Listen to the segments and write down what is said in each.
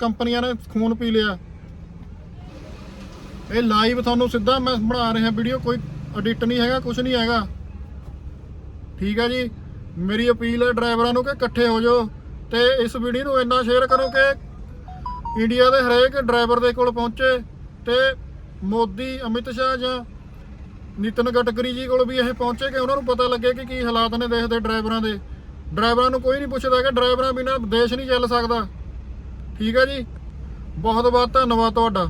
ਕੰਪਨੀਆਂ ਨੇ ਖੂਨ ਪੀ ਲਿਆ। ਇਹ ਲਾਈਵ ਤੁਹਾਨੂੰ ਸਿੱਧਾ ਮੈਂ ਬਣਾ ਰਿਹਾ ਵੀਡੀਓ ਕੋਈ ਐਡਿਟ ਨਹੀਂ ਹੈਗਾ ਕੁਝ ਨਹੀਂ ਹੈਗਾ। ਠੀਕ ਹੈ ਜੀ? ਮੇਰੀ ਅਪੀਲ ਹੈ ਡਰਾਈਵਰਾਂ ਨੂੰ ਕਿ ਇਕੱਠੇ ਹੋ ਜਾਓ ਤੇ ਇਸ ਵੀਡੀਓ ਨੂੰ ਇੰਨਾ ਸ਼ੇਅਰ ਕਰੋ ਕਿ ਇੰਡੀਆ ਦੇ ਹਰੇਕ ਡਰਾਈਵਰ ਦੇ ਕੋਲ ਪਹੁੰਚੇ ਤੇ ਮੋਦੀ, ਅਮਿਤ ਸ਼ਾਹ ਜਾਂ ਨਿਤਨ ਗਡਕਰੀ ਜੀ ਕੋਲ ਵੀ ਇਹ ਪਹੁੰਚੇ ਕਿ ਉਹਨਾਂ ਨੂੰ ਪਤਾ ਲੱਗੇ ਕਿ ਕੀ ਹਾਲਾਤ ਨੇ ਦੇਸ਼ ਦੇ ਡਰਾਈਵਰਾਂ ਦੇ। ਡਰਾਈਵਰਾਂ ਨੂੰ ਕੋਈ ਨਹੀਂ ਪੁੱਛਦਾ ਕਿ ਡਰਾਈਵਰਾਂ ਬਿਨਾਂ ਦੇਸ਼ ਨਹੀਂ ਚੱਲ ਸਕਦਾ। ਠੀਕ ਹੈ ਜੀ ਬਹੁਤ ਬਹੁਤ ਧੰਨਵਾਦ ਤੁਹਾਡਾ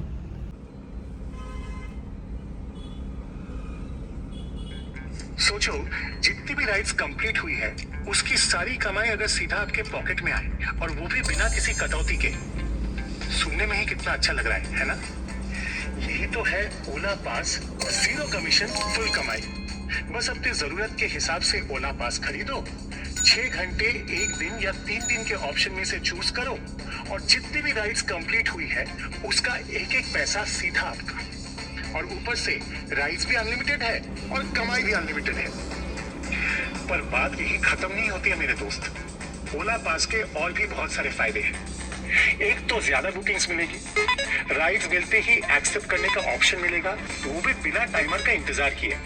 सोचो जितनी भी राइड्स कंप्लीट हुई है उसकी सारी कमाई अगर सीधा आपके पॉकेट में आए और वो भी बिना किसी कटौती के सुनने में ही कितना अच्छा लग रहा है है ना यही तो है Ola pass zero commission full कमाई बस अपनी जरूरत के हिसाब से ओला पास खरीदो छह घंटे, एक दिन या तीन दिन के ऑप्शन में से चूज़ करो। और जितनी भी राइड्स कंप्लीट हुई है, उसका एक एक पैसा सीधा आपका। और ऊपर से राइस भी अनलिमिटेड है और कमाई भी अनलिमिटेड है। पर बात यही खत्म नहीं होती है मेरे दोस्त। ओला पास के और भी बहुत सारे फ़ायदे हैं। एक तो ज़्यादा बुकिंग्स मिलेगी। राइड्स मिलते ही एक्सेप्ट करने का ऑप्शन मिलेगा। वो भी बिना टाइमर का इंतज़ार किए।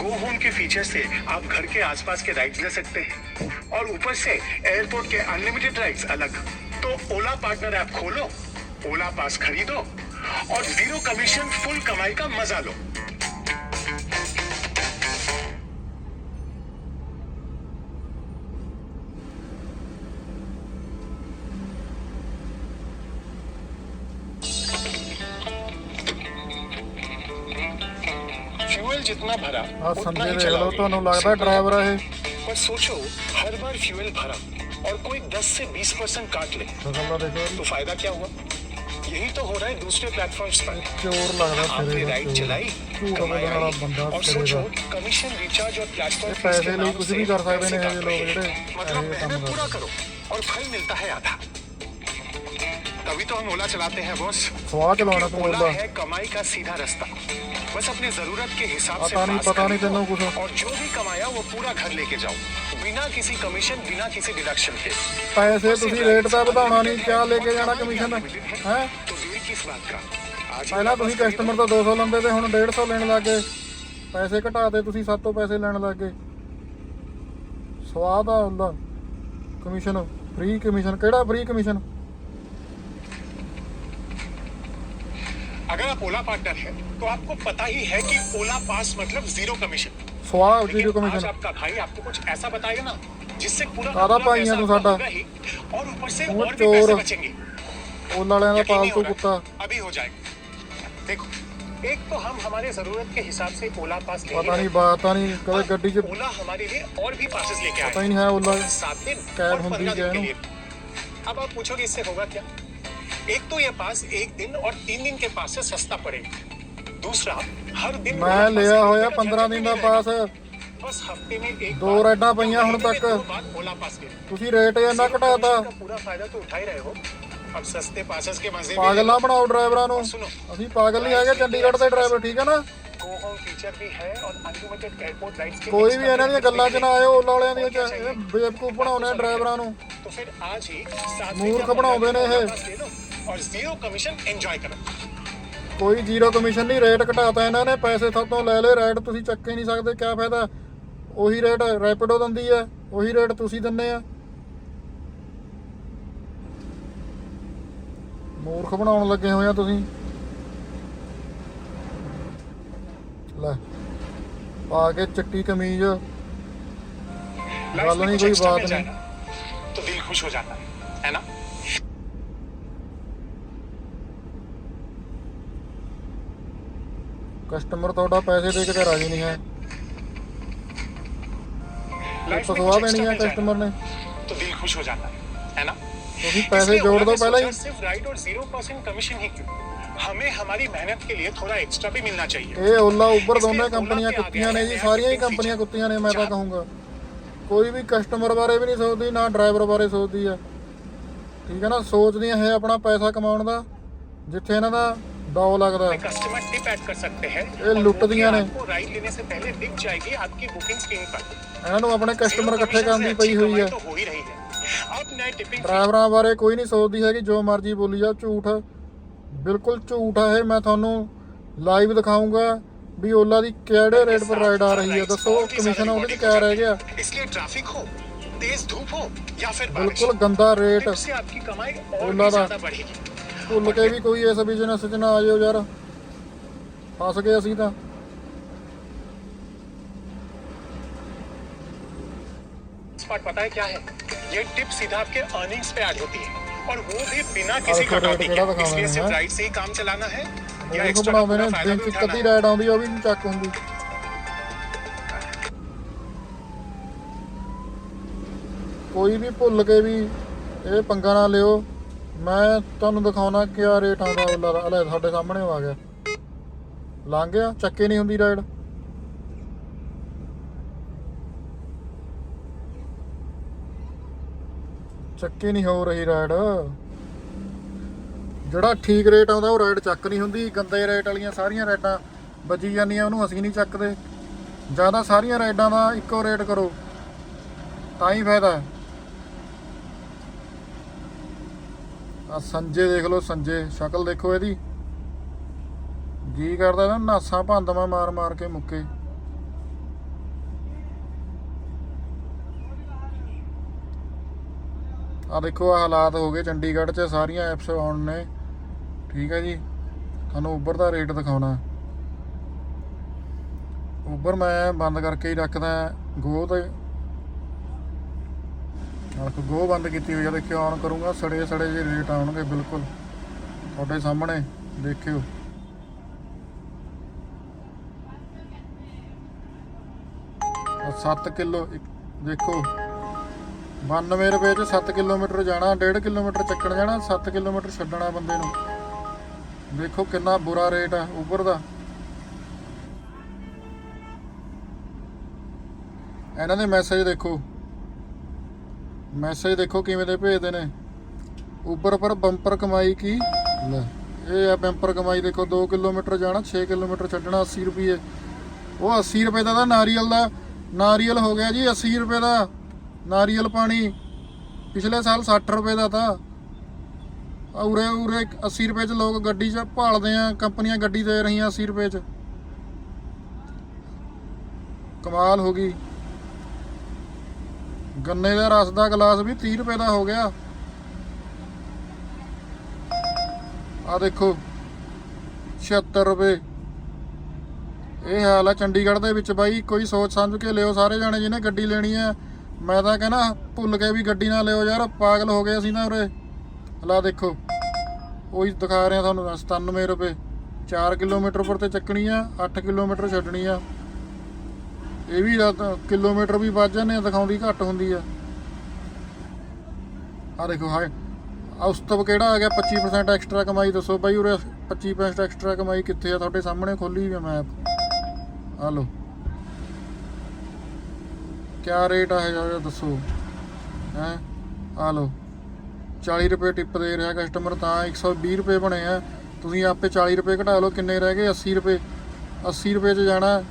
गो होम के फीचर से आप घर के आसपास के राइड्स ले सकते हैं। और ऊपर से एयरपोर्ट के अनलिमिटेड राइड्स अलग। तो ओला पार्टनर ऐप खोलो ओला पास खरीदो और ज़ीरो कमीशन फुल कमाई का मज़ा लो। जितना भरा ਆ उतना ਸੰਜੇ ही ਦੇਖ ਲਓ चलाओगे। ਤੁਹਾਨੂੰ ਲੱਗਦਾ ਡਰਾਈਵਰ ਆ ਇਹ पर सोचो हर बार फ्यूल भरा और कोई 10 से 20 परसेंट काट ले ਸ਼ਕਲ ਦਾ ਦੇਖੋ तो फायदा क्या हुआ यही तो हो रहा है दूसरे प्लेटफॉर्म्स पर ਚੋਰ ਲੱਗਦਾ आपने ਸਿਰੇ राइड ਦਾ चलाई ਝੂਠ कमाई ਬੋਲਣ ਵਾਲਾ आई ਬੰਦਾ और ਸਿਰੇ सोचो ਦਾ कमीशन रिचार्ज और प्लेटफॉर्म ਇਹ फीस ਪੈਸੇ के ਲਈ नाम ਕੁਝ से ਵੀ ਕਰ ਸਕਦੇ ਨੇ पैसे ਇਹ काट ਲੋਕ रहे हैं। ਜਿਹੜੇ मतलब ਇਹ ਕੰਮ मेहनत पूरा ਕਰਦੇ करो और फल मिलता है आधा तभी तो हम ओला चलाते हैं बॉस ਸਵਾਹ ਚਲਾਉਣਾ ਤੂੰ ओला ਉਹਦਾ है कमाई का सीधा रास्ता बस अपनी जरूरत के हिसाब से पता नहीं- पास पता नहीं खरीदो तेनों कुछ। और जो भी कमाया वो पूरा घर लेके जाओ बिना किसी कमीशन बिना किसी डिडक्शन के ਪੈਸੇ ਤੁਸੀਂ ਰੇਟ ਦਾ ਵਧਾਉਣਾ ਨਹੀਂ ਕਿਆ ਲੈ ਕੇ ਜਾਣਾ ਕਮਿਸ਼ਨ ਹੈ तो देर किस बात का आज ही ਪਹਿਲਾਂ ਤੁਸੀਂ ਕਸਟਮਰ ਤੋਂ 200 ਲੈਂਦੇ ਤੇ ਹੁਣ 150 ਲੈਣ ਲੱਗ ਗਏ ਪੈਸੇ ਘਟਾਤੇ ਤੁਸੀਂ ਸਾਡੇ ਤੋਂ ਪੈਸੇ ਲੈਣ ਲੱਗ ਗਏ ਸਵਾਦ ਆ ਉਹਦਾ ਕਮਿਸ਼ਨ ਫ੍ਰੀ ਕਮਿਸ਼ਨ ਕਿਹੜਾ ਫ੍ਰੀ ਕਮਿਸ਼ਨ अगर आप ओला पार्टनर है तो आपको पता ही है कि ओला पास मतलब ज़ीरो कमीशन। Zero commission. आपका भाई आपको कुछ ऐसा बताएगा ना जिससे पूरा सारा है तो ਸਾਡਾ और ऊपर से और भी पैसे बचेंगे। ओला वाले का पालतू कुत्ता। अभी हो जाएगा देखो एक तो हम हमारे ज़रूरत के हिसाब से ओला पास ले पता नहीं पता नहीं कभी गड्डी के ओला हमारे लिए और भी पासेस लेके आए। पता नहीं है ओला। सात दिन कैब हम भी गए अब आप पूछोगे इससे होगा क्या? एक तो ये पास एक दिन और तीन दिन के पास से सस्ता पड़ेगा दूसरा हर दिन ਮੈਂ ओला पास ਲਿਆ खरीदने ਹੋਇਆ का 15 झंझट ਦਿਨ भी ਦਾ नहीं ਪਾਸ रहेगा। बस हफ्ते में एक दो बार राइडां पईयां हुण महीने में तक। दो बार ओला पास ले ਤੁਸੀਂ ਰੇਟ ਇੰਨਾ ਘਟਾਤਾ का पूरा फायदा तो उठा ही रहे हो अब सस्ते पासेस के मजे भी ਪਾਗਲ ਨਾ ਬਣਾਓ ਡਰਾਈਵਰਾਂ ਨੂੰ सुनो ਅਸੀਂ ਪਾਗਲ ਨਹੀਂ ਹੈਗੇ ਚੰਡੀਗੜ੍ਹ ਦੇ ਡਰਾਈਵਰ ਠੀਕ ਹੈ ਨਾ गो होम फीचर भी है और अनलिमिटेड एयरपोर्ट राइड्स के ਕੋਈ extra ਵੀ ਇਹਨਾਂ ਦੀਆਂ ਗੱਲਾਂ 'ਚ ਨਾ ਆਇਓ ਉਹਨਾਂ ਵਾਲਿਆਂ ਦੀਆਂ और क्या ਚ- चाहिए? ਇਹ ਬੇਵਕੂਫ ਬਣਾਉਂਦੇ ਆ ਡਰਾਈਵਰਾਂ ਨੂੰ तो फिर आज ही सात मूर्ख दिन का बनाओगे ना पंद्रह ये। दिन का ले लो और जीरो कमीशन एंजॉय करो ਕੋਈ ਜ਼ੀਰੋ ਕਮਿਸ਼ਨ ਨਹੀਂ ਰੇਟ ਘਟਾਤਾ ਇਹਨਾਂ ਨੇ ਪੈਸੇ ਸਭ ਤੋਂ ਲੈ ਲਏ ਰੇਟ ਤੁਸੀਂ ਚੱਕ ਹੀ ਨਹੀਂ ਸਕਦੇ ਕਿਆ ਫਾਇਦਾ ਉਹੀ ਰੇਟ ਰੈਪਿਡੋ ਦਿੰਦੀ ਹੈ ਉਹੀ ਰੇਟ ਤੁਸੀਂ ਦਿੰਨੇ ਆ ਮੂਰਖ ਬਣਾਉਣ ਲੱਗੇ ਹੋਏ ਆ ਤੁਸੀਂ ਲੈ ਪਾ ਕੇ ਚਿੱਟੀ ਕਮੀਜ਼ लाइफ ਗੱਲ में नहीं कुछ कोई एक्स्ट्रा बात मिल नहीं। जाए ना तो दिल खुश हो जाता है है ना ਕਸਟਮਰ ਤੁਹਾਡਾ ਪੈਸੇ ਦੇ ਕੇ ਤੇ ਰਾਜੀ ਨਹੀਂ ਹੈ लाइफ में ਫਸਵਾ कुछ ਦੇਣੀ एक्स्ट्रा ਹੈ मिल जाए ਕਸਟਮਰ ਨੇ ना, तो दिल खुश हो जाता है है ना ਤੁਸੀਂ ਪੈਸੇ इसलिए ਜੋੜ ओला ਦਿਓ ने ਪਹਿਲਾਂ सोचा ਹੀ सिर्फ राइड और जीरो परसेंट कमीशन ही क्यों हमें हमारी मेहनत के लिए थोड़ा एक्स्ट्रा भी मिलना चाहिए ਇਹ ਓਲਾ ਉਬਰ ਇਸ ਲਈ ਦੋਨੇ Ola ਕੰਪਨੀਆਂ ਤੇ ਆ ਕੁੱਤੀਆਂ ਨੇ ਗਿਆ ਜੀ ਹੈ ਸਾਰੀਆਂ ਹੀ एक ਕੰਪਨੀਆਂ feature। ਕੁੱਤੀਆਂ ਨੇ ਮੈਂ ਤਾਂ ਚਾਰ। ਕਹੂੰਗਾ ਕੋਈ ਵੀ ਕਸਟਮਰ ਬਾਰੇ ਵੀ ਨਹੀਂ ਸੋਚਦੀ ਨਾ ਡਰਾਈਵਰ ਬਾਰੇ ਸੋਚਦੀ ਆ ਠੀਕ ਹੈ ਨਾ ਸੋਚਦੀਆਂ ਹੈ ਆਪਣਾ ਪੈਸਾ ਕਮਾਉਣ ਦਾ ਜਿੱਥੇ ਇਹਨਾਂ ਦਾ ਦੌ ਲੱਗਦਾ में कस्टमर टिप ऐड कर सकते हैं ये और वो लुटदियां भी ने। आपको राइड लेने से पहले दिख जाएगी आपकी बुकिंग स्क्रीन पर ਇਹਨਾਂ ਨੂੰ ਆਪਣੇ ਕਸਟਮਰ Zero ਇਕੱਠੇ commission ਕਰਨ से ਦੀ अच्छी ਪਈ ਹੋਈ कमाई ਹੈ तो हो ही रही है अब नए टिपिंग ਡਰਾਈਵਰਾਂ ਬਾਰੇ ਕੋਈ ਨਹੀਂ ਸੋਚਦੀ ਹੈ ਕਿ ਜੋ ਮਰਜ਼ੀ ਬੋਲੀ ਜਾ ਝੂਠ ਬਿਲਕੁਲ ਝੂਠ ਹੈ ਇਹ ਮੈਂ ਤੁਹਾਨੂੰ ਲਾਈਵ ਦਿਖਾਉਂਗਾ ਵੀ ਓਲਾ ਦੀ ਕਿਹੜੇ ਰੇਟ ਪਰ ਰਾਈਡ ਆ ਰਹੀ ਹੈ ਦੱਸੋ ਕਮਿਸ਼ਨ ਉਹਦੇ ਤੇ ਕਿਆ ਰਹਿ ਗਿਆ इसलिए ट्रैफिक हो तेज धूप हो या फिर बारिश ਬਿਲਕੁਲ ਗੰਦਾ ਰੇਟ टिप से आपकी कमाई और ओला भी दा। ज्यादा बढ़ेगी ਭੁੱਲ ਕੇ ਵੀ ਕੋਈ ਇਸ ਬਿਜ਼ਨਸ 'ਚ ਨਾ ਆ ਜਾਓ ਯਾਰ ਫਸ ਗਏ ਅਸੀਂ ਤਾਂ स्पॉट पता है क्या है ये टिप सीधा आपके अर्निंग्स पे ऐड होती है और वो भी बिना किसी आपको कटौती रेट केड़ा के दिखावा इसलिए है, सिर्फ हैं? राइड से ही काम चलाना है या ਦੇਖੋ एक्स्ट्रा ਬਣਾਉਂਦੇ पूरा ਨੇ फायदा ਦਿਨ भी 'ਚ उठाना ਕਦੀ है ਰਾਈਡ ਆਉਂਦੀ ਆ, ਉਹ ਵੀ ਨਹੀਂ ਚੱਕ ਹੁੰਦੀ ਕੋਈ ਵੀ ਭੁੱਲ ਕੇ ਵੀ ਇਹ ਪੰਗਾ ਨਾ ਲਿਓ ਮੈਂ ਤੁਹਾਨੂੰ ਦਿਖਾਉਣਾ ਕਿਆ ਰੇਟ ਆਉਂਦਾ ਓਲਾ ਲੈ ਸਾਡੇ ਸਾਹਮਣੇ ਆ ਗਿਆ। ਲੰਘ ਗਿਆ, ਚੱਕੇ ਨਹੀਂ ਹੁੰਦੀ ਰਾਈਡ ਚੱਕੇ ਨਹੀਂ ਹੋ ਰਹੀ ਰਾਈਡ ਜਿਹੜਾ ਠੀਕ ਰੇਟ ਆਉਂਦਾ ਉਹ ਰਾਈਡ ਚੱਕ ਨਹੀਂ ਹੁੰਦੀ। ਗੰਦੇ ਰੇਟ ਵਾਲੀਆਂ ਸਾਰੀਆਂ ਰਾਈਡਾਂ ਵੱਜੀ ਜਾਂਦੀਆਂ, ਉਹਨੂੰ ਅਸੀਂ ਨਹੀਂ ਚੱਕਦੇ। ਜ਼ਿਆਦਾ ਸਾਰੀਆਂ ਰਾਈਡਾਂ ਦਾ ਇੱਕੋ ਰੇਟ ਕਰੋ। ਤਾਂ ਹੀ ਫਾਇਦਾ ਹੈ। ਆ ਸੰਜੇ ਦੇਖ ਲਓ, ਸੰਜੇ, ਸ਼ਕਲ ਦੇਖੋ ਇਹਦੀ। ਜੀ ਕਰਦਾ ਨਾ, ਨਾਸਾਂ ਭੰਦਵਾ ਮਾਰ ਮਾਰ ਕੇ ਮੁੱਕੇ। ਆ ਦੇਖੋ ਆ ਹਾਲਾਤ ਹੋ ਗਏ ਚੰਡੀਗੜ੍ਹ 'ਚ, ਸਾਰੀਆਂ ਐਪਸ ਆਉਣ ਨੇ। ਠੀਕ ਹੈ ਜੀ। ਤੁਹਾਨੂੰ ਉਬਰ ਦਾ ਰੇਟ ਦਿਖਾਉਣਾ। ਉਬਰ ਮੈਂ ਬੰਦ ਕਰਕੇ ਹੀ ਰੱਖਦਾ ਗੋ ਤੇ ਆਹ ਗੋ ਬੰਦ ਕੀਤੀ ਹੋਈ ਆ, ਦੇਖਿਓ ਆਨ ਕਰੂੰਗਾ, ਸੜੇ ਸੜੇ ਜਿਹੇ ਰੇਟ ਆਉਣਗੇ, ਬਿਲਕੁਲ। ਤੁਹਾਡੇ ਸਾਹਮਣੇ, ਦੇਖਿਓ। ਆਹ 7 ਕਿਲੋ ਦੇਖੋ। 92 ਰੁਪਏ ਚ 7 ਕਿਲੋਮੀਟਰ ਜਾਣਾ 1.5 ਕਿਲੋਮੀਟਰ ਚੱਕਣ ਜਾਣਾ 7 ਕਿਲੋਮੀਟਰ ਛੱਡਣਾ ਬੰਦੇ ਨੂੰ। ਦੇਖੋ ਕਿੰਨਾ ਬੁਰਾ ਰੇਟ ਆ ਉਬਰ ਦਾ। ਇਹਨਾਂ ਦੇ ਮੈਸੇਜ ਦੇਖੋ। ਮੈਸੇਜ ਦੇਖੋ ਕਿਵੇਂ ਦੇ ਭੇਜਦੇ ਨੇ। ਉਬਰ ਪਰ ਬੰਪਰ ਕਮਾਈ ਕੀ? ਲੈ, ਇਹ ਆ ਬੰਪਰ ਕਮਾਈ ਦੇਖੋ 2 ਕਿਲੋਮੀਟਰ ਜਾਣਾ 6 ਕਿਲੋਮੀਟਰ ਛੱਡਣਾ 80 ਰੁਪਏ ਉਹ 80 ਰੁਪਏ ਦਾ ਤਾਂ ਨਾਰੀਅਲ ਦਾ, ਨਾਰੀਅਲ ਹੋ ਗਿਆ ਜੀ 80 ਰੁਪਏ ਦਾ, ਨਾਰੀਅਲ ਪਾਣੀ। ਪਿਛਲੇ ਸਾਲ 60 ਰੁਪਏ ਦਾ ਤਾਂ। ਉਰੇ ਉਰੇ 80 ਰੁਪਏ ਚ ਲੋਕ ਗੱਡੀ 'ਚ ਭਾਲਦੇ ਆ, ਕੰਪਨੀਆਂ ਗੱਡੀ ਦੇ ਰਹੀਆਂ 80 ਰੁਪਏ ਚ। ਕਮਾਲ ਹੋ ਗਈ। ਗੰਨੇ ਦਾ ਰਸ ਦਾ ਗਲਾਸ ਵੀ 30 ਰੁਪਏ ਦਾ ਹੋ ਗਿਆ। ਆ ਦੇਖੋ 76 ਰੁਪਏ। ਇਹ ਹਾਲ ਆ ਚੰਡੀਗੜ੍ਹ ਦੇ ਵਿੱਚ ਬਾਈ, ਕੋਈ ਸੋਚ ਸਮਝ ਕੇ ਲਿਓ ਸਾਰੇ ਜਾਣੇ ਜਿਹਨੇ ਗੱਡੀ ਲੈਣੀ ਹੈ ਮੈਂ ਤਾਂ ਕਹਿੰਦਾ, ਭੁੱਲ ਕੇ ਵੀ ਗੱਡੀ ਨਾ ਲਿਓ ਯਾਰ, ਪਾਗਲ ਹੋ ਗਏ ਅਸੀਂ ਨਾ ਉਰੇ। ਹਲਾ ਦੇਖੋ, ਉਹੀ ਦਿਖਾ ਰਿਹਾ ਤੁਹਾਨੂੰ 97 ਰੁਪਏ। 4 ਕਿਲੋਮੀਟਰ ਪਰ ਤੇ ਚੱਕਣੀ ਆ 8 ਕਿਲੋਮੀਟਰ ਛੱਡਣੀ ਆ। ਇਹ ਵੀ ਕਿਲੋਮੀਟਰ ਵੀ ਵੱਧ ਜਾਂਦੇ ਆ ਦਿਖਾਉਂਦੀ ਘੱਟ ਹੁੰਦੀ ਆ। ਆ ਦੇਖੋ, ਹਾਏ ਉਸਤਵ ਕਿਹੜਾ ਆ ਗਿਆ 25% ਐਕਸਟਰਾ ਕਮਾਈ, ਦੱਸੋ ਬਾਈ ਉਰੇ 25% ਐਕਸਟਰਾ ਕਮਾਈ ਕਿੱਥੇ ਆ? ਤੁਹਾਡੇ ਸਾਹਮਣੇ ਖੋਲੀ ਵੀ ਮੈਪ ਆ ਲਓ। ਕਿਆ ਰੇਟ ਆ ਇਹ ਦੱਸੋ। ਹੈ? ਆ ਲਓ। 40 ਰੁਪਏ ਟਿਪ ਦੇ ਰਿਹਾ ਕਸਟਮਰ ਤਾਂ 120 ਰੁਪਏ ਬਣੇ ਆ। ਤੁਸੀਂ ਆਪੇ 40 ਰੁਪਏ ਘਟਾ ਲਓ, ਕਿੰਨੇ ਰਹਿ ਗਏ? 80 ਰੁਪਏ। 80 ਰੁਪਏ 'ਚ ਜਾਣਾ।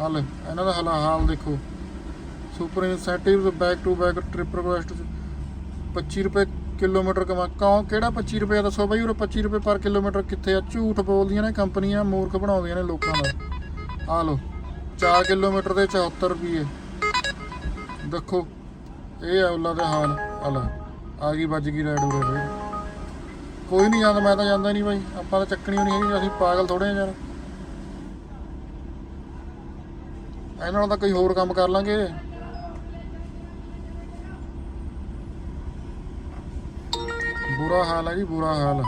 ਆ ਲੈ, ਇਹਨਾਂ ਦਾ ਹਾਲ ਹਾਲ ਦੇਖੋ। Super incentives back to back trip request 25 ਰੁਪਏ ਕਿਲੋਮੀਟਰ ਕਮਾ ਕੌਣ, ਕਿਹੜਾ 25 ਰੁਪਏ ਦੱਸੋ ਬਾਈ? ਉਹ 25 ਰੁਪਏ ਪਰ ਕਿਲੋਮੀਟਰ ਕਿੱਥੇ ਆ? ਝੂਠ ਬੋਲਦੀਆਂ ਨੇ ਕੰਪਨੀਆਂ, ਮੂਰਖ ਬਣਾਉਂਦੀਆਂ ਨੇ ਲੋਕਾਂ ਦਾ। ਆ ਲਓ 4 ਕਿਲੋਮੀਟਰ ਦੇ 74 ਰੁਪਏ। ਦੇਖੋ, ਇਹ ਆ ਉਹਨਾਂ ਦਾ ਹਾਲ। ਆ ਆ ਗਈ, ਵੱਜ ਗਈ ਰੈਡ ਉਰੇ। ਕੋਈ ਨਹੀਂ ਜਾਂਦਾ, ਮੈਂ ਤਾਂ ਜਾਂਦਾ ਨਹੀਂ ਬਾਈ। ਆਪਾਂ ਤਾਂ ਚੱਕਣੀ ਨਹੀਂ ਹੈਗੀ, ਅਸੀਂ ਪਾਗਲ ਥੋੜੇ ਯਾਰ। ਇਹਨਾਂ ਨਾਲ ਤਾਂ ਕੋਈ ਹੋਰ ਕੰਮ ਕਰ ਲਾਂਗੇ। ਬੁਰਾ ਹਾਲ ਹੈ ਜੀ, ਬੁਰਾ ਹਾਲ।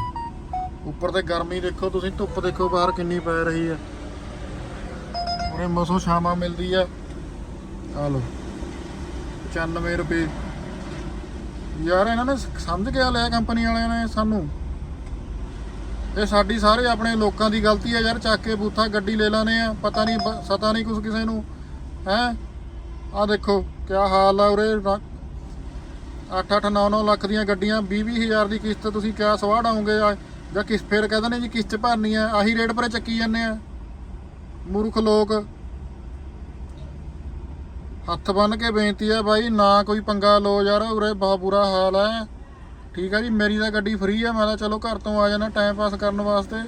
ਉੱਪਰ ਤੇ ਗਰਮੀ ਦੇਖੋ, ਤੁਸੀਂ ਧੁੱਪ ਦੇਖੋ, ਬਾਹਰ ਕਿੰਨੀ ਪੈ ਰਹੀ ਹੈ। ਉਰੇ ਮਸੋ ਛਾਵਾਂ ਮਿਲਦੀ ਆ। ਆ ਲਓ 95 ਰੁਪਏ। ਯਾਰ ਇਹਨਾਂ ਨੇ ਸਮਝ ਗਿਆ ਲਿਆ ਕੰਪਨੀ ਵਾਲਿਆਂ ਨੇ ਸਾਨੂੰ। ਇਹ ਸਾਡੀ ਸਾਰੇ ਆਪਣੇ ਲੋਕਾਂ ਦੀ ਗਲਤੀ ਆ ਯਾਰ, ਚੱਕ ਕੇ ਬੂਥਾ, ਗੱਡੀ ਲੈ ਲਾਨੇ ਆ, ਪਤਾ ਨਹੀਂ ਸਤਾ ਪਤਾ ਨਹੀਂ ਕੁਛ ਕਿਸੇ ਨੂੰ। ਹੈ? ਆ ਦੇਖੋ, ਕਿਆ ਹਾਲ ਆ ਉਰੇ? 8-8 9-9 ਲੱਖ ਦੀਆਂ ਗੱਡੀਆਂ 20-20 ਹਜ਼ਾਰ ਦੀ ਕਿਸ਼ਤ, ਤੁਸੀਂ ਕਿਆ ਸਵਾਹ ਡਾਉਂਗੇ? ਜਾਂ ਕਿਸ ਫੇਰ ਕਹਿੰਦੇ ਨੇ ਜੀ ਕਿਸ਼ਤ ਭਰਨੀ ਆ, ਆਹੀ ਰੇਟ ਪਰੇ ਚੱਕੀ ਜਾਂਦੇ ਆ। ਮੂਰਖ ਲੋਕ। ਹੱਥ ਬੰਨ ਕੇ ਬੇਨਤੀ ਹੈ ਬਾਈ, ਨਾ ਕੋਈ ਪੰਗਾ ਲੋ ਯਾਰ, ਉਰੇ ਬਹੁਤ ਬੁਰਾ ਹਾਲ ਹੈ ਠੀਕ ਹੈ ਜੀ, ਮੇਰੀ ਤਾਂ ਗੱਡੀ ਫ੍ਰੀ ਹੈ ਮੈਂ ਤਾਂ ਚਲੋ ਘਰ ਤੋਂ ਆ ਜਾਣਾ ਟਾਈਮ ਪਾਸ ਕਰਨ ਵਾਸਤੇ।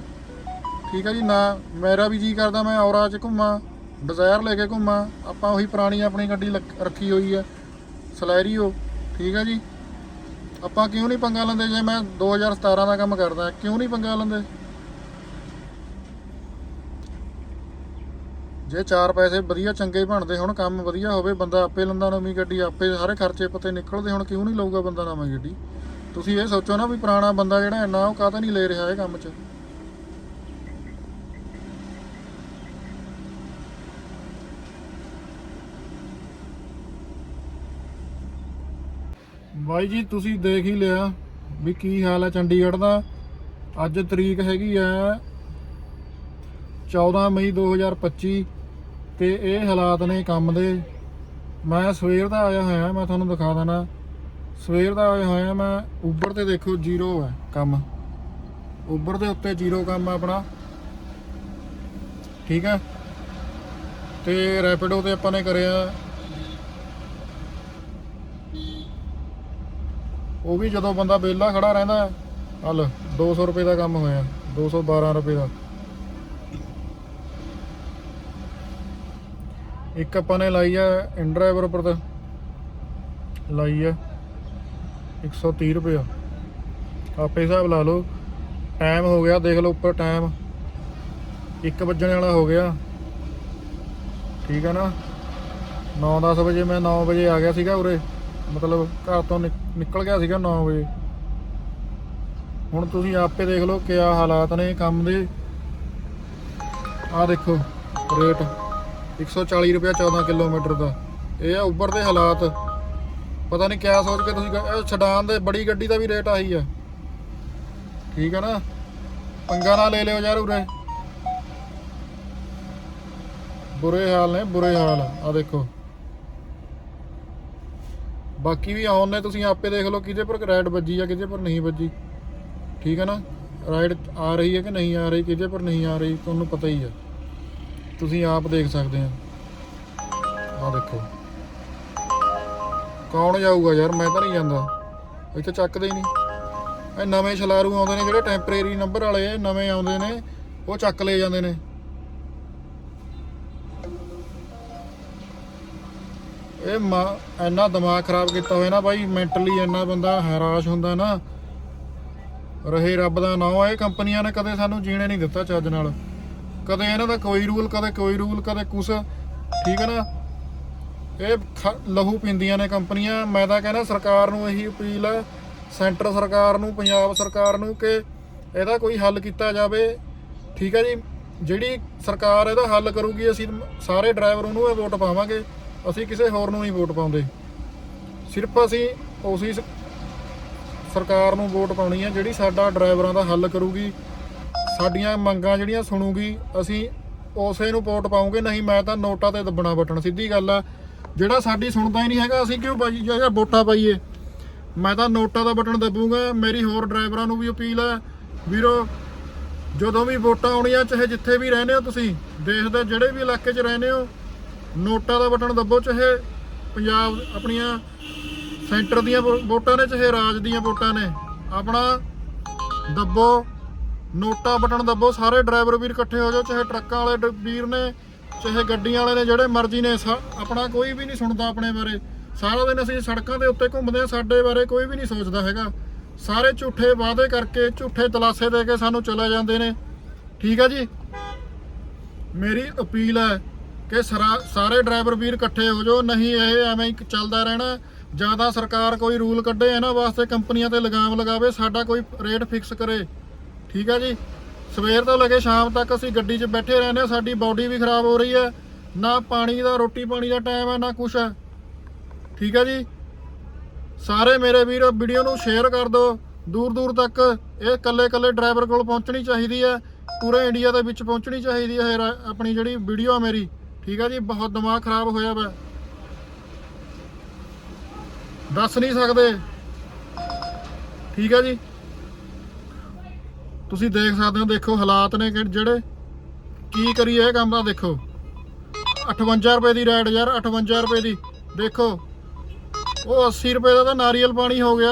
ਠੀਕ ਹੈ ਜੀ, ਨਾ, ਮੇਰਾ ਵੀ ਜੀ ਕਰਦਾ, ਮੈਂ ਔਰਾ 'ਚ ਘੁੰਮਾਂ। ਡਿਜ਼ਾਇਰ ਲੈ ਕੇ ਘੁੰਮਾਂ, ਆਪਾਂ ਉਹੀ ਪੁਰਾਣੀ ਆਪਣੀ ਗੱਡੀ ਲੱਕ- ਰੱਖੀ ਹੋਈ ਹੈ ਸਲੈਰੀਓ ਠੀਕ ਹੈ ਜੀ? ਆਪਾਂ ਕਿਉਂ ਨਹੀਂ ਪੰਗਾ ਲੈਂਦੇ ਜੇ ਮੈਂ 2017 ਦਾ ਕੰਮ ਕਰਦਾ, ਕਿਉਂ ਨਹੀਂ ਪੰਗਾ ਲੈਂਦੇ? ਜੇ ਚਾਰ ਪੈਸੇ ਵਧੀਆ ਚੰਗੇ ਬਣਦੇ ਹੁਣ, ਕੰਮ ਵਧੀਆ ਹੋਵੇ, ਬੰਦਾ ਆਪੇ ਲੈਂਦਾ ਨਵੀਂ ਗੱਡੀ, ਆਪੇ ਸਾਰੇ ਖਰਚੇ ਪਤੇ ਨਿਕਲਦੇ ਹੁਣ, ਕਿਉਂ ਨਹੀਂ ਲਊਗਾ ਬੰਦਾ ਨਵੀਂ ਗੱਡੀ? ਤੁਸੀਂ ਇਹ ਸੋਚੋ ਨਾ ਵੀ ਪੁਰਾਣਾ ਬੰਦਾ ਜਿਹੜਾ ਇੰਨਾ, ਉਹ ਕਾਹਦਾ ਨਹੀਂ ਲੈ ਰਿਹਾ ਇਹ ਕੰਮ 'ਚ? ਬਾਈ ਜੀ, ਤੁਸੀਂ ਦੇਖ ਹੀ ਲਿਆ ਵੀ ਕੀ ਹਾਲ ਹੈ ਚੰਡੀਗੜ੍ਹ ਦਾ। ਅੱਜ ਤਰੀਕ ਹੈਗੀ ਆ 14 ਮਈ 2025 ਤੇ ਇਹ ਹਾਲਾਤ ਨੇ ਕੰਮ ਦੇ। ਮੈਂ ਸਵੇਰ ਦਾ ਆਇਆ ਹੋਇਆ, ਮੈਂ ਤੁਹਾਨੂੰ ਦਿਖਾ ਦਣਾ ਸਵੇਰ ਦਾ ਆਇਆ ਹੋਇਆ, ਮੈਂ ਉਬਰ ਤੇ ਦੇਖੋ ਜ਼ੀਰੋ ਹੈ ਕੰਮ। ਉਬਰ ਦੇ ਉੱਤੇ ਜ਼ੀਰੋ ਕੰਮ ਆ ਆਪਣਾ। ਠੀਕ ਹੈ ਤੇ ਰੈਪਿਡੋ ਤੇ ਆਪਾਂ ਨੇ ਕਰਿਆ ਉਹ ਵੀ ਜਦੋਂ ਬੰਦਾ ਵਿਹਲਾ ਖੜਾ ਰਹਿੰਦਾ ਹਲ 200 ਰੁਪਏ ਦਾ ਕੰਮ ਹੋਇਆ 212 ਰੁਪਏ ਦਾ। ਇੱਕ ਆਪਾਂ ਨੇ ਲਾਈ ਆ ਇਨਡਰਾਈਵਰ ਉੱਪਰ ਤਾਂ। ਲਾਈ ਆ 130 ਰੁਪਏ ਆਪੇ ਹਿਸਾਬ ਲਾ ਲਓ ਟਾਈਮ ਹੋ ਗਿਆ, ਦੇਖ ਲਓ ਉੱਪਰ ਟਾਈਮ 1 ਵੱਜਣ ਵਾਲਾ ਹੋ ਗਿਆ। ਠੀਕ ਹੈ ਨਾ? 9-10 ਵਜੇ ਮੈਂ 9 ਵਜੇ ਆ ਗਿਆ ਸੀਗਾ ਉਰੇ। ਮਤਲਬ ਘਰ ਤੋਂ ਨਿਕ- ਨਿਕਲ ਗਿਆ ਸੀਗਾ 9 ਵਜੇ। ਹੁਣ ਤੁਸੀਂ ਆਪੇ ਦੇਖ ਲਓ ਕਿਆ ਹਾਲਾਤ ਨੇ ਕੰਮ ਦੇ। ਆਹ ਦੇਖੋ ਰੇਟ 140 ਰੁਪਏ 14 ਕਿਲੋਮੀਟਰ ਦਾ। ਇਹ ਆ ਉੱਪਰ ਦੇ ਹਾਲਾਤ। ਪਤਾ ਨਹੀਂ ਕਿਆ ਸੋਚ ਕੇ ਤੁਸੀਂ ਗ- ਛਡਾਨ ਦੇ ਬੜੀ ਗੱਡੀ ਦਾ ਵੀ ਰੇਟ ਆਹੀ ਆ। ਠੀਕ ਹੈ ਨਾ? ਪੰਗਾ ਨਾ ਲੈ ਲਿਓ ਯਾਰ ਉਰੇ। ਬੁਰੇ ਹਾਲ ਨੇ, ਬੁਰੇ ਹਾਲ। ਆ ਦੇਖੋ। ਬਾਕੀ ਵੀ ਆਉਣ ਨੇ ਤੁਸੀਂ ਆਪੇ ਦੇਖ ਲਓ ਕਿਹਦੇ ਪਰ ਰਾਈਡ ਵੱਜੀ ਆ, ਕਿਹਦੇ ਪਰ ਨਹੀਂ ਵੱਜੀ। ਠੀਕ ਹੈ ਨਾ? ਰਾਈਡ ਆ ਰਹੀ ਹੈ ਕਿ ਨਹੀਂ ਆ ਰਹੀ, ਕਿਹਦੇ ਪਰ ਨਹੀਂ ਆ ਰਹੀ, ਤੁਹਾਨੂੰ ਪਤਾ ਹੀ ਹੈ ਤੁਸੀਂ ਆਪ ਦੇਖ ਸਕਦੇ ਆ। ਆ ਦੇਖੋ। ਕੌਣ ਜਾਊਗਾ ਯਾਰ? ਮੈਂ ਤਾਂ ਨਹੀਂ ਜਾਂਦਾ। ਇੱਥੇ ਚੱਕਦੇ ਹੀ ਨਹੀਂ। ਇਹ ਨਵੇਂ ਛਲਾਰੂ ਆਉਂਦੇ ਨੇ ਜਿਹੜੇ ਟੈਂਪਰੇਰੀ ਨੰਬਰ ਵਾਲੇ ਆ ਨਵੇਂ ਆਉਂਦੇ ਨੇ, ਉਹ ਚੱਕ ਲੈ ਜਾਂਦੇ ਨੇ। ਇਹ ਮਾ- ਇੰਨਾ ਦਿਮਾਗ ਖਰਾਬ ਕੀਤਾ ਹੋਇਆ ਨਾ ਬਾਈ ਮੈਂਟਲੀ ਇੰਨਾ ਬੰਦਾ ਹੈਰਾਸ਼ ਹੁੰਦਾ ਨਾ। ਰਹੇ ਰੱਬ ਦਾ ਨਾਮ, ਇਹ ਕੰਪਨੀਆਂ ਨੇ ਕਦੇ ਸਾਨੂੰ ਜੀਣੇ ਨਹੀਂ ਦਿੱਤਾ ਚੱਜ ਨਾਲ। ਕਦੇ ਇਹਨਾਂ ਦਾ ਕੋਈ ਰੂਲ ਕਦੇ ਕੋਈ ਰੂਲ ਕਦੇ ਕੁਛ। ਠੀਕ ਹੈ ਨਾ? ਇਹ ਖ- ਲਹੂ ਪੀਂਦੀਆਂ ਨੇ ਕੰਪਨੀਆਂ। ਮੈਂ ਤਾਂ ਕਹਿੰਦਾ ਸਰਕਾਰ ਨੂੰ ਇਹੀ ਅਪੀਲ ਹੈ, ਸੈਂਟਰ ਸਰਕਾਰ ਨੂੰ, ਪੰਜਾਬ ਸਰਕਾਰ ਨੂੰ ਕਿ ਇਹਦਾ ਕੋਈ ਹੱਲ ਕੀਤਾ ਜਾਵੇ। ਠੀਕ ਹੈ ਜੀ? ਜਿਹੜੀ ਸਰਕਾਰ ਇਹਦਾ ਹੱਲ ਕਰੂਗੀ, ਅਸੀਂ ਸਾਰੇ ਡਰਾਈਵਰ ਉਹਨੂੰ ਇਹ ਵੋਟ ਪਾਵਾਂਗੇ। ਅਸੀਂ ਕਿਸੇ ਹੋਰ ਨੂੰ ਨਹੀਂ ਵੋਟ ਪਾਉਂਦੇ। ਸਿਰਫ ਅਸੀਂ ਉਸੇ ਸਰਕਾਰ ਨੂੰ ਵੋਟ ਪਾਉਣੀ ਹੈ ਜਿਹੜੀ ਸਾਡਾ ਡਰਾਈਵਰਾਂ ਦਾ ਹੱਲ ਕਰੂਗੀ, ਸਾਡੀਆਂ ਮੰਗਾਂ ਜਿਹੜੀਆਂ ਸੁਣੂਗੀ, ਅਸੀਂ ਉਸੇ ਨੂੰ ਵੋਟ ਪਾਉਂਗੇ, ਨਹੀਂ ਮੈਂ ਤਾਂ ਨੋਟਾਂ ਤੇ ਦੱਬਣਾ ਬਟਨ, ਸਿੱਧੀ ਗੱਲ ਆ। ਜਿਹੜਾ ਸਾਡੀ ਸੁਣਦਾ ਹੀ ਨਹੀਂ ਹੈਗਾ, ਅਸੀਂ ਕਿਉਂ ਪਾਈ, ਜਾਂ ਵੋਟਾਂ ਪਾਈਏ? ਮੈਂ ਤਾਂ ਨੋਟਾਂ ਦਾ ਬਟਨ ਦੱਬੂਗਾ, ਮੇਰੀ ਹੋਰ ਡਰਾਈਵਰਾਂ ਨੂੰ ਵੀ ਅਪੀਲ ਹੈ ਵੀਰੋ, ਜਦੋਂ ਵੀ ਵੋਟਾਂ ਆਉਣੀਆਂ, ਚਾਹੇ ਜਿੱਥੇ ਵੀ ਰਹਿੰਦੇ ਹੋ ਤੁਸੀਂ, ਦੇਸ਼ ਦੇ ਜਿਹੜੇ ਵੀ ਇਲਾਕੇ 'ਚ ਰਹਿੰਦੇ ਹੋ ਨੋਟਾਂ ਦਾ ਬਟਨ ਦੱਬੋ ਚਾਹੇ ਪੰਜਾਬ ਆਪਣੀਆਂ ਸੈਂਟਰ ਦੀਆਂ ਵੋ- ਵੋਟਾਂ ਨੇ ਚਾਹੇ ਰਾਜ ਦੀਆਂ ਵੋਟਾਂ ਨੇ। ਆਪਣਾ ਦੱਬੋ, ਨੋਟਾ ਬਟਨ ਦੱਬੋ, ਸਾਰੇ ਡਰਾਈਵਰ ਵੀਰ ਇਕੱਠੇ ਹੋ ਜਾਓ, ਚਾਹੇ ਟਰੱਕਾਂ ਵਾਲੇ ਡ- ਵੀਰ ਨੇ, ਚਾਹੇ ਗੱਡੀਆਂ ਵਾਲੇ ਨੇ, ਜਿਹੜੇ ਮਰਜ਼ੀ ਨੇ, ਸਾ- ਆਪਣਾ ਕੋਈ ਵੀ ਨਹੀਂ ਸੁਣਦਾ ਆਪਣੇ ਬਾਰੇ। ਸਾਰਾ ਦਿਨ ਅਸੀਂ ਸੜਕਾਂ ਦੇ ਉੱਤੇ ਘੁੰਮਦੇ ਆ ਸਾਡੇ ਬਾਰੇ ਕੋਈ ਵੀ ਨਹੀਂ ਸੋਚਦਾ ਹੈਗਾ। ਸਾਰੇ ਝੂਠੇ ਵਾਅਦੇ ਕਰਕੇ, ਝੂਠੇ ਤਲਾਸੇ ਦੇ ਕੇ ਸਾਨੂੰ ਚਲੇ ਜਾਂਦੇ ਨੇ। ਠੀਕ ਹੈ ਜੀ? ਮੇਰੀ ਅਪੀਲ ਹੈ ਕਿ ਸਰਾ- ਸਾਰੇ ਡਰਾਈਵਰ ਵੀਰ ਇਕੱਠੇ ਹੋ ਜਾਓ, ਨਹੀਂ ਇਹ ਐਵੇਂ ਹੀ ਚੱਲਦਾ ਰਹਿਣਾ। ਜ਼ਿਆਦਾ ਸਰਕਾਰ ਕੋਈ ਰੂਲ ਕੱਢੇ ਇਹਨਾਂ ਵਾਸਤੇ, ਕੰਪਨੀਆਂ ਤੇ ਲਗਾਮ ਲਗਾਵੇ, ਸਾਡਾ ਕੋਈ ਰੇਟ ਫਿਕਸ ਕਰੇ। ਠੀਕ ਹੈ ਜੀ? ਸਵੇਰ ਤੋਂ ਲੈ ਕੇ ਸ਼ਾਮ ਤੱਕ ਅਸੀਂ ਗੱਡੀ 'ਚ ਬੈਠੇ ਰਹਿੰਦੇ ਹਾਂ, ਸਾਡੀ ਬਾਡੀ ਵੀ ਖਰਾਬ ਹੋ ਰਹੀ ਹੈ। ਨਾ ਪਾਣੀ ਦਾ, ਰੋਟੀ ਪਾਣੀ ਦਾ ਟਾਈਮ ਹੈ, ਨਾ ਕੁਛ ਹੈ। ਠੀਕ ਹੈ ਜੀ? ਸਾਰੇ ਮੇਰੇ ਵੀਰ, ਵੀਡੀਓ ਨੂੰ ਸ਼ੇਅਰ ਕਰ ਦਿਓ। ਦੂਰ ਦੂਰ ਤੱਕ ਇਹ ਕੱਲੇ ਕੱਲੇ ਡਰਾਈਵਰ ਕੋਲ ਪਹੁੰਚਣੀ ਚਾਹੀਦੀ ਹੈ। ਪੂਰੇ ਇੰਡੀਆ ਦੇ ਵਿੱਚ ਪਹੁੰਚਣੀ ਚਾਹੀਦੀ ਹੈ ਆਪਣੀ ਜਿਹੜੀ ਵੀਡੀਓ ਆ ਮੇਰੀ। ਠੀਕ ਆ ਜੀ, ਬਹੁਤ ਦਿਮਾਗ ਖਰਾਬ ਹੋਇਆ ਵਾ ਦੱਸ ਨਹੀਂ ਸਕਦੇ। ਠੀਕ ਹੈ ਜੀ। ਤੁਸੀਂ ਦੇਖ ਸਕਦੇ ਹੋ, ਦੇਖੋ ਹਾਲਾਤ ਨੇ ਜਿਹੜੇ ਕੀ ਕਰੀਏ ਇਹ ਕੰਮ ਦਾ ਦੇਖੋ। 58 ਰੁਪਏ ਦੀ ਰਾਈਡ ਯਾਰ 58 ਰੁਪਏ ਦੀ। ਦੇਖੋ, ਉਹ 80 ਰੁਪਏ ਦਾ ਤਾਂ ਨਾਰੀਅਲ ਪਾਣੀ ਹੋ ਗਿਆ।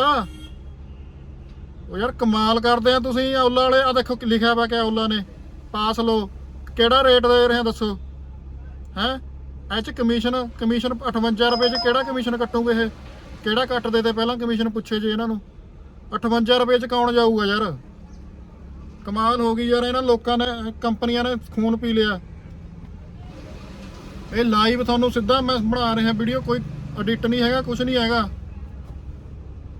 ਉਹ ਯਾਰ ਕਮਾਲ ਕਰਦੇ ਆ ਤੁਸੀਂ ਔਲਾ ਵਾਲੇ ਆ ਦੇਖੋ ਲਿਖਿਆ ਵਾ ਕਿ ਔਲਾ ਨੇ। ਪਾਸ ਲੋ ਕਿਹੜਾ ਰੇਟ ਦੇ ਰਹੇ ਆ ਦੱਸੋ। ਹੈ? ਇਹ ਚ ਕਮਿਸ਼ਨ ਕਮਿਸ਼ਨ 58 ਰੁਪਏ ਚ ਕਿਹੜਾ ਕਮਿਸ਼ਨ ਕੱਟੂਗੇ ਇਹ? ਕਿਹੜਾ ਕੱਟਦੇ ਤੇ ਪਹਿਲਾਂ ਕਮਿਸ਼ਨ ਪੁੱਛੇ ਜੇ ਇਹਨਾਂ ਨੂੰ? 58 ਰੁਪਏ ਚ ਕੌਣ ਜਾਊਗਾ ਯਾਰ? ਕਮਾਲ ਹੋ ਗਈ ਯਾਰ, ਇਹਨਾਂ ਲੋਕਾਂ ਨੇ, ਕੰਪਨੀਆਂ ਨੇ ਖੂਨ ਪੀ ਲਿਆ। ਇਹ ਲਾਈਵ ਤੁਹਾਨੂੰ ਸਿੱਧਾ ਮੈਂ ਬਣਾ ਰਿਹਾ ਵੀਡੀਓ ਕੋਈ ਐਡਿਟ ਨਹੀਂ ਹੈਗਾ ਕੁਝ ਨਹੀਂ ਹੈਗਾ।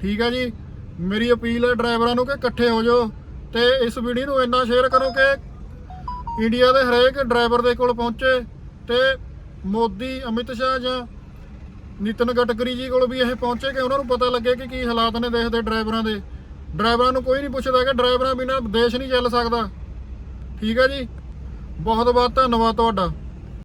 ਠੀਕ ਹੈ ਜੀ? ਮੇਰੀ ਅਪੀਲ ਹੈ ਡਰਾਈਵਰਾਂ ਨੂੰ ਕਿ ਇਕੱਠੇ ਹੋ ਜਾਓ ਤੇ ਇਸ ਵੀਡੀਓ ਨੂੰ ਇੰਨਾ ਸ਼ੇਅਰ ਕਰੋ ਕਿ ਇੰਡੀਆ ਦੇ ਹਰੇਕ ਡਰਾਈਵਰ ਦੇ ਕੋਲ ਪਹੁੰਚੇ। ਤੇ ਮੋਦੀ, ਅਮਿਤ ਸ਼ਾਹ ਜਾਂ ਨਿਤਨ ਗਡਕਰੀ ਜੀ ਕੋਲ ਵੀ ਇਹ ਪਹੁੰਚੇ ਕਿ ਉਹਨਾਂ ਨੂੰ ਪਤਾ ਲੱਗੇ ਕਿ ਕੀ ਹਾਲਾਤ ਨੇ ਦੇਸ਼ ਦੇ ਡਰਾਈਵਰਾਂ ਦੇ। ਡਰਾਈਵਰਾਂ ਨੂੰ ਕੋਈ ਨਹੀਂ ਪੁੱਛਦਾ ਕਿ ਡਰਾਈਵਰਾਂ ਬਿਨਾਂ ਦੇਸ਼ ਨਹੀਂ ਚੱਲ ਸਕਦਾ। ਠੀਕ ਹੈ ਜੀ? ਬਹੁਤ ਬਹੁਤ ਧੰਨਵਾਦ ਤੁਹਾਡਾ।